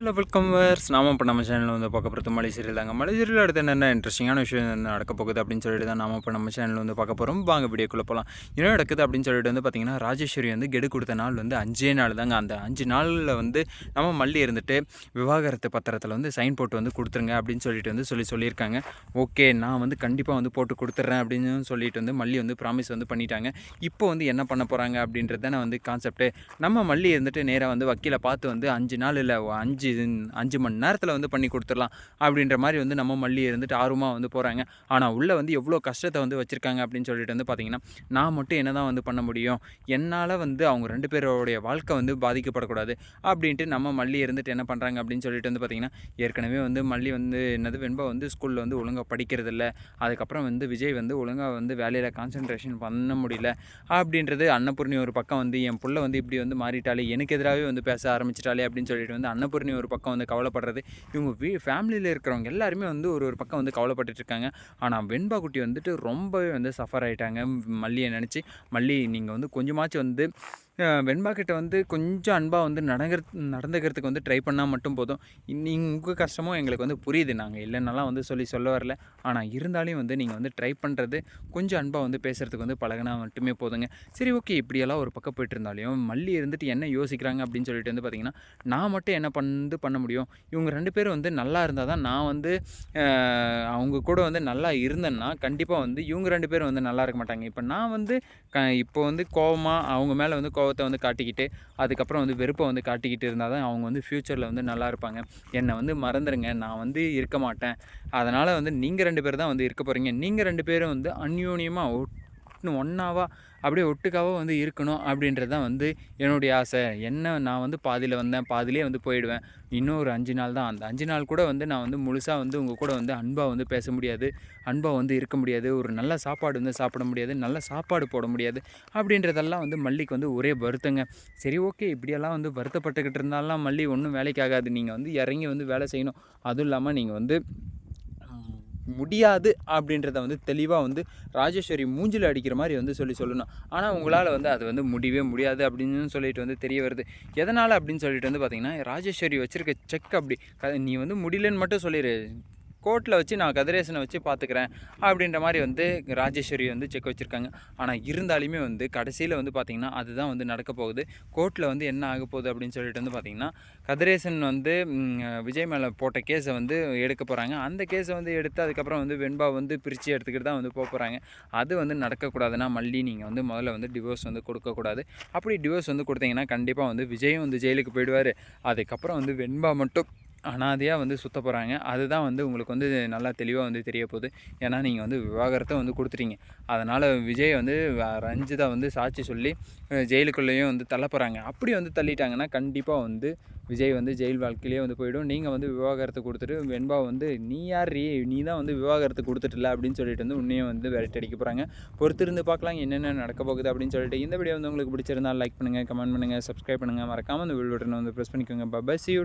Hello welcome verse நாம இப்போ நம்ம சேனலில் வந்து பார்க்க போகிறது மலை சீரியல் தாங்க. மலை சீரியல் அடுத்து என்னென்ன இன்ட்ரெஸ்டிங்கான விஷயம் நடக்க போகுது அப்படின்னு சொல்லிட்டு தான் நாம இப்போ நம்ம சேனலில் வந்து பார்க்க போகிறோம் வாங்க வீடியோக்குள்ளே போகலாம் என்ன நடக்குது அப்படின்னு சொல்லிட்டு வந்து பார்த்திங்கன்னா ராஜேஸ்வரி வந்து கெடு கொடுத்த நாள் வந்து அஞ்சே நாள் தாங்க. அந்த அஞ்சு நாளில் வந்து நம்ம மல்லி இருந்துட்டு விவாகரத்து பத்திரத்தில் வந்து சைன் போட்டு வந்து கொடுத்துருங்க அப்படின்னு சொல்லிட்டு வந்து சொல்லி சொல்லியிருக்காங்க. ஓகே நான் வந்து கண்டிப்பாக வந்து போட்டு கொடுத்துட்றேன் அப்படின்னு சொல்லிட்டு வந்து மல்லி வந்து ப்ராமிஸ் வந்து பண்ணிட்டாங்க. இப்போ வந்து என்ன பண்ண போகிறாங்க அப்படின்றது தானே வந்து கான்செப்ட்டு நம்ம மல்லி இருந்துட்டு நேராக வந்து வக்கீலை பார்த்து வந்து அஞ்சு நாள் இல்லை அஞ்சு அஞ்சு மணி நேரத்தில் வந்து பண்ணி கொடுத்துடலாம் அப்படின்ற மாதிரி வந்து நம்ம மல்லி இருந்துட்டு ஆர்வமாக வந்து போகிறாங்க ஆனால் உள்ளே வந்து எவ்வளோ கஷ்டத்தை வந்து வச்சுருக்காங்க அப்படின்னு சொல்லிட்டு வந்து பார்த்திங்கன்னா நான் மட்டும் என்ன தான் வந்து பண்ண முடியும்? என்னால் வந்து அவங்க ரெண்டு பேரோடைய வாழ்க்கை வந்து பாதிக்கப்படக்கூடாது அப்படின்ட்டு நம்ம மல்லி இருந்துட்டு என்ன பண்ணுறாங்க அப்படின்னு சொல்லிட்டு வந்து பார்த்திங்கன்னா ஏற்கனவே வந்து மல்லி வந்து என்னது வெண்பா வந்து ஸ்கூலில் வந்து ஒழுங்காக படிக்கிறதில்ல. அதுக்கப்புறம் வந்து விஜய் வந்து ஒழுங்காக வந்து வேலையில் கான்சன்ட்ரேஷன் பண்ண முடியல அப்படின்றது அன்னபூர்ணி ஒரு பக்கம் வந்து என் பிள்ளை வந்து இப்படி வந்து மாறிட்டாலே எனக்கு எதிராகவே வந்து பேச ஆரம்பிச்சிட்டாலே அப்படின்னு சொல்லிட்டு வந்து அன்னபூர்ணி ஒரு பக்கம் வந்து கவலைப்படுறது. இவங்க வீ ஃபேமிலியில் இருக்கிறவங்க எல்லாருமே வந்து ஒரு ஒரு பக்கம் வந்து கவலைப்பட்டுட்டு இருக்காங்க ஆனால் வெண்பா குட்டி வந்துட்டு ரொம்பவே வந்து சஃபர் ஆகிட்டாங்க மல்லியை நினச்சி மல்லி நீங்கள் வந்து கொஞ்சமாச்சும் வந்து வெண்பா கிட்ட வந்து கொஞ்சம் அன்பாக வந்து நடங்கிற நடந்துக்கிறதுக்கு வந்து ட்ரை பண்ணால் மட்டும் போதும். நீங்கள் உங்கள் கஷ்டமும் எங்களுக்கு வந்து புரியுது. நாங்கள் இல்லைனாலாம் வந்து சொல்லி சொல்ல வரல. ஆனால் இருந்தாலும் வந்து நீங்கள் வந்து ட்ரை பண்ணுறது கொஞ்சம் அன்பாக வந்து பேசுகிறதுக்கு வந்து பழகினா மட்டுமே போதுங்க. சரி ஓகே இப்படியெல்லாம் ஒரு பக்கம் போயிட்டு இருந்தாலையும் மல்லி இருந்துட்டு என்ன யோசிக்கிறாங்க அப்படின்னு சொல்லிட்டு வந்து பார்த்திங்கன்னா நான் மட்டும் என்ன பண்ணு பண்ண முடியும்? இவங்க ரெண்டு பேரும் வந்து நல்லா இருந்தால் தான் நான் வந்து அவங்க கூட வந்து நல்லா இருந்தேன்னா கண்டிப்பாக வந்து இவங்க ரெண்டு பேரும் வந்து நல்லா இருக்க மாட்டாங்க. இப்போ நான் வந்து க இப்போ வந்து கோவமாக அவங்க மேலே வந்து கோவ கோவத்தை வந்து காட்டிக்கிட்டு அதுக்கப்புறம் வந்து வெறுப்பை வந்து காட்டிக்கிட்டு இருந்தால் தான் அவங்க வந்து ஃப்யூச்சரில் வந்து நல்லா இருப்பாங்க. என்னை வந்து மறந்துடுங்க நான் வந்து இருக்க மாட்டேன். அதனால் வந்து நீங்கள் ரெண்டு பேர் தான் வந்து இருக்க போகிறீங்க நீங்கள் ரெண்டு பேரும் வந்து அந்யூன்யமாக ஒன்றாவா அப்படியே ஒட்டுக்காவாக வந்து இருக்கணும் அப்படின்றது தான் வந்து என்னுடைய ஆசை. என்ன நான் வந்து பாதியில் வந்தேன் பாதிலே வந்து போயிடுவேன். இன்னும் ஒரு அஞ்சு நாள் தான். அந்த அஞ்சு நாள் கூட வந்து நான் வந்து முழுசாக வந்து உங்கள் கூட வந்து அன்பாக வந்து பேச முடியாது. அன்பாக வந்து இருக்க முடியாது. ஒரு நல்ல சாப்பாடு வந்து சாப்பிட முடியாது. நல்ல சாப்பாடு போட முடியாது. அப்படின்றதெல்லாம் வந்து மல்லிக்கு வந்து ஒரே வருத்தங்க. சரி ஓகே இப்படியெல்லாம் வந்து வருத்தப்பட்டுக்கிட்டு இருந்தாலாம் மல்லி ஒன்றும் வேலைக்கு ஆகாது நீங்கள் வந்து இறங்கி வந்து வேலை செய்யணும். அதுவும் இல்லாமல் நீங்கள் வந்து முடியாது அப்படின்றத வந்து தெளிவாக வந்து ராஜேஸ்வரி மூஞ்சில் அடிக்கிற மாதிரி வந்து சொல்லி சொல்லணும். ஆனால் உங்களால் வந்து அது வந்து முடியவே முடியாது அப்படின்னு சொல்லிட்டு வந்து தெரிய வருது. எதனால் அப்படின்னு சொல்லிட்டு வந்து பார்த்திங்கன்னா ராஜேஸ்வரி வச்சுருக்க செக் அப்படி. நீ வந்து முடியலன்னு மட்டும் சொல்லிடு கோர்ட்டில் வச்சு நான் கதிரேசனை வச்சு பார்த்துக்கிறேன் அப்படின்ற மாதிரி வந்து ராஜேஸ்வரி வந்து செக் வச்சுருக்காங்க. ஆனால் இருந்தாலுமே வந்து கடைசியில் வந்து பார்த்திங்கன்னா அதுதான் வந்து நடக்க போகுது. கோர்ட்டில் வந்து என்ன ஆக போகுது அப்படின்னு சொல்லிட்டு வந்து பார்த்திங்கன்னா கதிரேசன் வந்து விஜய் மேலே போட்ட கேஸை வந்து எடுக்க போகிறாங்க அந்த கேஸை வந்து எடுத்து அதுக்கப்புறம் வந்து வெண்பா வந்து பிரித்து எடுத்துக்கிட்டு தான் வந்து போக போகிறாங்க அது வந்து நடக்கக்கூடாதுன்னா மல்லி நீங்கள் வந்து முதல்ல வந்து டிவோர்ஸ் வந்து கொடுக்கக்கூடாது அப்படி டிவோர்ஸ் வந்து கொடுத்தீங்கன்னா கண்டிப்பாக வந்து விஜயும் வந்து ஜெயிலுக்கு போயிடுவார். அதுக்கப்புறம் வந்து வெண்பா மட்டும் அனாதையாக வந்து சுத்த போகிறாங்க அதுதான் வந்து உங்களுக்கு வந்து நல்லா தெளிவாக வந்து தெரிய போகுது. ஏன்னா நீங்கள் வந்து விவாகரத்தை வந்து கொடுத்துட்டீங்க. அதனால் விஜய் வந்து ரஞ்சிதா வந்து சாட்சி சொல்லி ஜெயிலுக்குள்ளேயும் வந்து தள்ள போகிறாங்க அப்படி வந்து தள்ளிட்டாங்கன்னா கண்டிப்பாக வந்து விஜய் வந்து ஜெயில் வாழ்க்கையிலேயே வந்து போயிடும். நீங்கள் வந்து விவாகரத்தை கொடுத்துட்டு வெண்பா வந்து நீ யார் ரீ? நீ தான் வந்து விவாகரத்தை கொடுத்துட்டுல அப்படின்னு சொல்லிட்டு வந்து உன்னையும் வந்து விரட்டி அடிக்க போகிறாங்க பொறுத்திருந்து பார்க்கலாம் என்னென்ன நடக்க போகுது அப்படின்னு சொல்லிட்டு. இந்த வீடியோ வந்து உங்களுக்கு பிடிச்சிருந்தால் லைக் பண்ணுங்கள் கமெண்ட் பண்ணுங்கள் சப்ஸ்கிரைப் பண்ணுங்கள் மறக்காமல் அந்த வீடியோ வந்து ப்ரெஸ் பண்ணிக்கோங்க. Bye bye C you